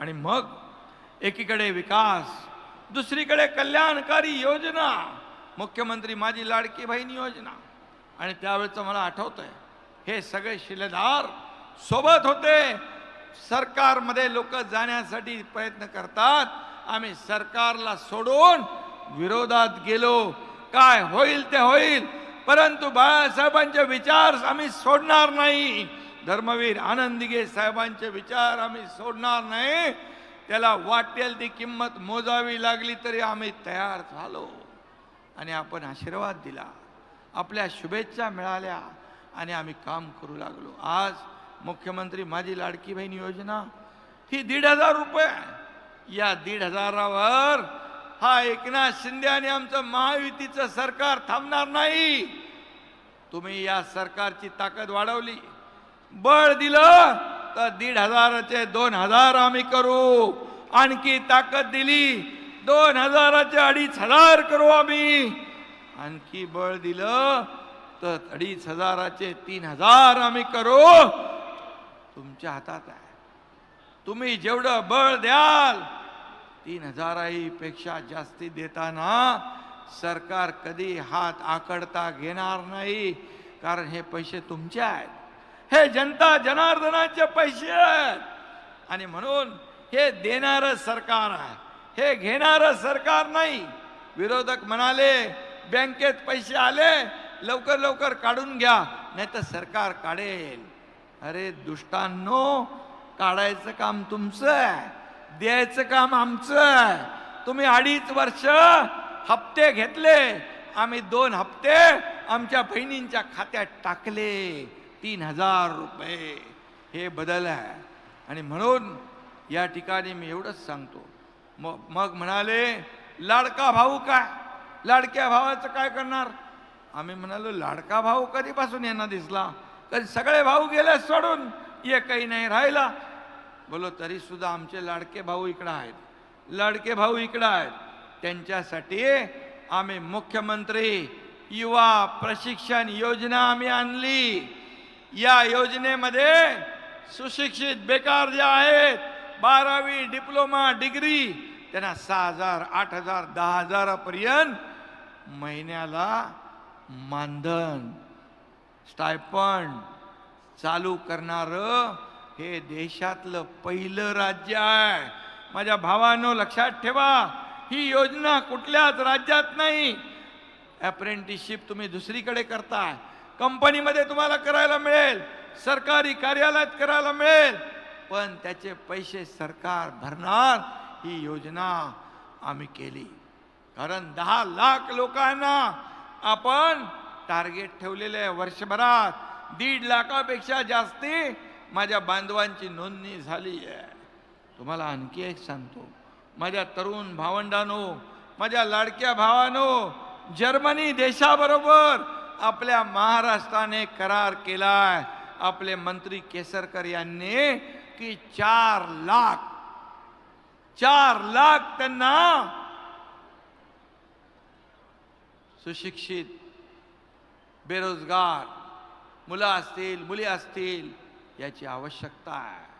आणि मग एकीकडे विकास दुसरीकडे कल्याणकारी योजना मुख्यमंत्री माझी लाडकी बहीण योजना. आणि त्यावेळेचं मला आठवतं आहे हे सगळे शिलेदार सोबत होते. सरकारमध्ये लोक जाण्यासाठी प्रयत्न करतात. आम्ही सरकारला सोडून विरोधात गेलो. काय होईल ते होईल. परंतु बाळासाहेबांचे विचार आम्ही सोडणार नाही. धर्मवीर आनंदगे साहेबांचे विचार आम्ही सोडणार नाही. त्याला वाटेल ती किंमत मोजावी लागली तरी आम्ही तयार झालो. आणि आपण आशीर्वाद दिला. आपल्या शुभेच्छा मिळाल्या आणि आम्ही काम करू लागलो. आज मुख्यमंत्री माझी लाडकी बहीण योजना ही दीड हजार रुपये. या दीड हजारावर हा एकनाथ शिंदे आणि आमचं महायुतीचं सरकार थांबणार नाही. तुम्ही या सरकारची ताकद वाढवली. बळ दिलं तर दीड हजाराचे दोन हजार आम्ही करू. आणखी ताकद दिली दोन हजाराचे अडीच हजार करू आम्ही. आणखी बळ दिलं तर अडीच हजाराचे तीन हजार आम्ही करू. तुमच्या हातात आहे. तुम्ही जेवढं बळ द्याल तीन हजाराही पेक्षा जास्ती देताना सरकार कधी हात आकडता घेणार नाही कारण हे पैसे तुमचे आहेत. हे जनता जनार्दनाचे पैसे आहेत. आणि म्हणून हे देणारं सरकार आहे. हे घेणारं सरकार नाही. विरोधक म्हणाले बँकेत पैसे आले लवकर लवकर काढून घ्या नाही तर सरकार काढेल. अरे दुष्टांनो काढायचं काम तुमचं आहे. द्यायचं काम आमचं आहे. तुम्ही अडीच वर्ष हप्ते घेतले. आम्ही दोन हप्ते आमच्या बहिणींच्या खात्यात टाकले. तीन हजार रुपये हे बदल आहे. आणि म्हणून या ठिकाणी मी एवढंच सांगतो. मग मग म्हणाले लाडका भाऊ काय? लाडक्या भावाचं काय करणार? आम्ही म्हणालो लाडका भाऊ कधीपासून यांना दिसला? कधी सगळे भाऊ गेले सोडून ये काही नाही राहिला. बोलो तरी सुद्धा आमचे लाडके भाऊ इकडं आहेत. लाडके भाऊ इकडं आहेत. त्यांच्यासाठी आम्ही मुख्यमंत्री युवा प्रशिक्षण योजना आम्ही आणली. या योजनेमध्ये सुशिक्षित बेकार जे आहेत बारावी डिप्लोमा डिग्री त्यांना सहा हजार आठ हजार दहा हजारापर्यंत महिन्याला मानधन स्टायपंड चालू करणारं हे देशातलं पहिलं राज्य आहे. माझ्या भावानो लक्षात ठेवा ही योजना कुठल्याच राज्यात नाही. अप्रेंटिसशिप तुम्ही दुसरीकडे करताय. कंपनीमध्ये तुम्हाला करायला मिळेल सरकारी कार्यालयात करायला मिळेल पण त्याचे पैसे सरकार भरणार ही योजना आम्ही केली. कारण दहा लाख लोकांना आपण टार्गेट ठेवलेले आहे वर्षभरात. दीड लाखापेक्षा जास्ती माझ्या बांधवांची नोंदणी झाली आहे. तुम्हाला आणखी एक सांगतो. माझ्या तरुण भावंडानो माझ्या लाडक्या भावानो जर्मनी देशाबरोबर आपल्या महाराष्ट्राने करार केलाय. आपले मंत्री केसरकर यांनी की चार लाख चार लाख त्यांना सुशिक्षित बेरोजगार मुलं असतील मुली असतील याची आवश्यकता आहे.